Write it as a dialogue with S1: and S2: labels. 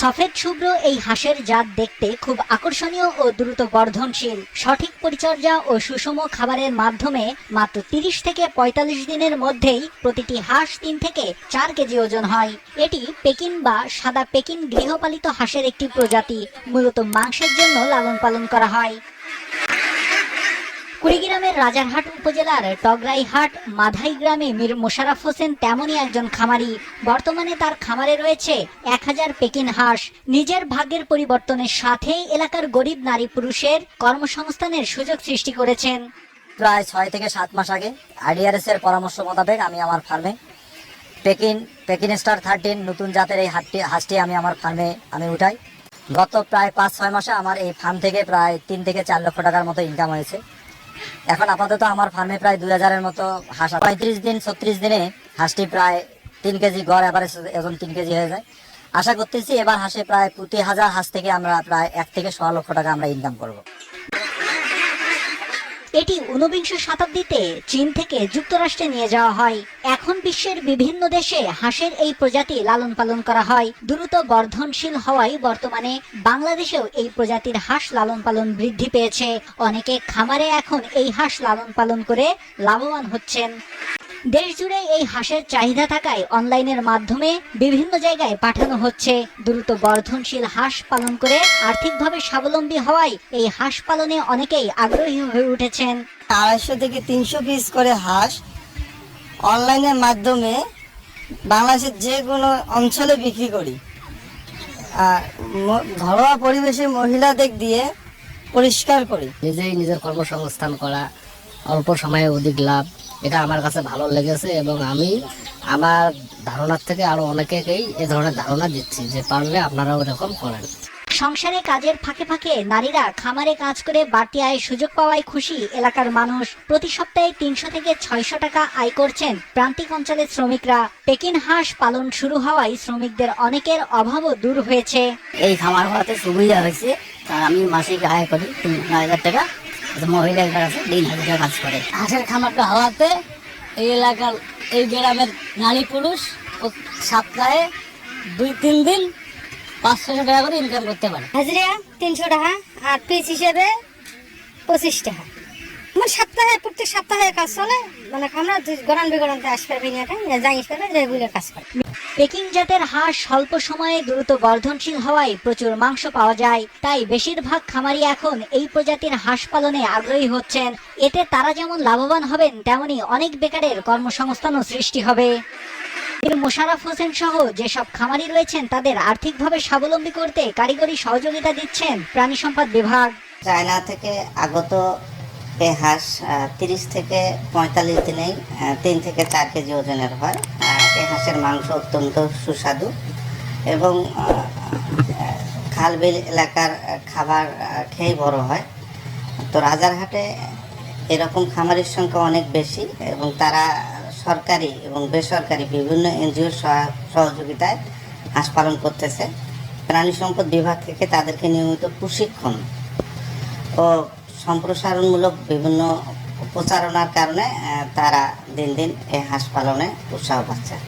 S1: সফেদ শুভ্র এই হাঁসের জাত দেখতে খুব আকর্ষণীয় ও দ্রুত বর্ধনশীল সঠিক পরিচর্যা ও সুষম খাবারের মাধ্যমে মাত্র তিরিশ থেকে পঁয়তাল্লিশ দিনের মধ্যেই প্রতিটি হাঁস তিন থেকে চার কেজি ওজন হয়। এটি পেকিন বা সাদা পেকিন গৃহপালিত হাঁসের একটি প্রজাতি। মূলত মাংসের জন্য লালন পালন করা হয়। কুড়িগ্রামের রাজারহাট উপজেলার টগরাইহাট মাধাই গ্রামে মীর মোশাররফ হোসেন তেমনই একজন খামারি। বর্তমানে তার খামারে রয়েছে এক হাজার পেকিন হাঁস। নিজের ভাগ্যের পরিবর্তনের সাথে এলাকার গরিব নারী পুরুষের কর্মসংস্থানের সুযোগ সৃষ্টি করেছেন।
S2: প্রায় ছয় থেকে সাত মাস আগে আইডিআরএস এর পরামর্শ মোতাবেক আমি আমার ফার্মে পেকিন পেকিন স্টার থার্টিন নতুন জাতের এই হাটটি, হাঁসটি আমি আমার ফার্মে আমি উঠাই। গত প্রায় পাঁচ, ছয় মাসে আমার এই ফার্ম থেকে প্রায় তিন থেকে চার লক্ষ টাকার মতো ইনকাম হয়েছে। এখন আপাতত আমার ফার্মে প্রায় দুই হাজারের মতো হাঁস পঁয়ত্রিশ দিন, ছত্রিশ দিনে হাঁসটি প্রায় তিন কেজি গড় এবারে এখন তিন কেজি হয়ে যায়। আশা করতেছি এবার হাঁসে প্রায় প্রতি হাজার হাঁস থেকে আমরা প্রায় এক থেকে সোয়া লক্ষ টাকা আমরা ইনকাম করব।
S1: এটি ঊনবিংশ শতাব্দীতে চীন থেকে যুক্তরাষ্ট্রে নিয়ে যাওয়া হয়। এখন বিশ্বের বিভিন্ন দেশে হাঁসের এই প্রজাতি লালন পালন করা হয়। দ্রুত বর্ধনশীল হওয়ায় বর্তমানে বাংলাদেশেও এই প্রজাতির হাঁস লালন পালন বৃদ্ধি পেয়েছে। অনেকে খামারে এখন এই হাঁস লালন পালন করে লাভবান হচ্ছেন। দেশ জুড়ে এই হাঁসের চাহিদা থাকায় অনলাইনের মাধ্যমে বিভিন্ন জায়গায় পাঠানো হচ্ছে। দ্রুত বর্ধনশীল হাঁস পালন করে আর্থিকভাবে স্বাবলম্বী হওয়ায় এই হাঁস পালনে অনেকেই আগ্রহী হয়ে উঠেছেন।
S3: আড়াইশো থেকে তিনশো পিস করে হাঁস অনলাইনের মাধ্যমে বাংলাদেশের যে কোনো অঞ্চলে বিক্রি করি। ঘরোয়া পরিবেশে মহিলাদের দিয়ে পরিষ্কার করি।
S4: নিজেই নিজের কর্মসংস্থান করা অল্প সময়ে অধিক লাভ। এটা আমার কাছে ভালো লেগেছে এবং আমি আমার ধারণার থেকে আরও অনেকেকেই এ ধরনের ধারণা দিচ্ছি যে পারলে আপনারাও এরকম করেন।
S1: সংসারে কাজের ফাঁকে ফাঁকে নারীরা খামারে কাজ করে বাড়তি আয়ের সুযোগ পাওয়ায় খুশি এলাকার মানুষ। প্রতি সপ্তাহে তিনশো থেকে ছয়শো টাকা আয় করছেন প্রান্তিক অঞ্চলের শ্রমিকরা। পেকিন হাঁস পালন শুরু হওয়ায় শ্রমিকদের অনেকের অভাবও দূর হয়েছে।
S4: এই খামার করাতে সুবিধা হয়েছে। আমি মাসিক আয় করি তিন হাজার টাকা। মহিলা আছে তিন হাজার কাজ করে। হাঁসের খামারটা হওয়াতে এই এলাকার, এই গ্রামের নারী পুরুষ সপ্তাহে দুই, তিন দিন পাঁচশো টাকা করে ইনকাম করতে পারে।
S5: হাজিরা তিনশো টাকা, আর পিস হিসেবে পঁচিশ টাকা। আমার সপ্তাহে, প্রত্যেক সপ্তাহে কাজ চলে মানে আমরা গরান বিগরানতে আসবে বিনিয়োগটা জানিস পারবে রেগুলার কাজ করে।
S1: পেকিং জাতের হাঁস স্বল্প সময়ে দ্রুত বর্ধনশীল হওয়ায় প্রচুর মাংস পাওয়া যায়। তাই বেশিরভাগ খামারি এখন এই প্রজাতির হাঁস পালনে আগ্রহী হচ্ছেন। এতে তারা যেমন লাভবান হবেন, তেমনি অনেক বেকারের কর্মসংস্থানও সৃষ্টি হবে। এর মোশাররফ হোসেন সহ যেসব খামারি রয়েছেন, তাদের আর্থিকভাবে স্বাবলম্বী করতে কারিগরি সহযোগিতা দিচ্ছেন প্রাণী সম্পদ বিভাগ।
S6: চায়না থেকে আগত হাঁস তিরিশ থেকে পঁয়তাল্লিশ দিনেই তিন থেকে চার কেজি ওজনের হয়। এই হাঁসের মাংস অত্যন্ত সুস্বাদু এবং খালবিল এলাকার খাবার খেয়েই বড় হয়। তো রাজারহাটে এরকম খামারের সংখ্যা অনেক বেশি এবং তারা সরকারি এবং বেসরকারি বিভিন্ন এনজিওর সহযোগিতায় হাঁস পালন করতেছে। প্রাণী সম্পদ বিভাগ থেকে তাদেরকে নিয়মিত প্রশিক্ষণ ও সম্প্রসারণমূলক বিভিন্ন প্রচারণার কারণে তারা দিন দিন এই হাঁস পালনে উৎসাহ পাচ্ছে।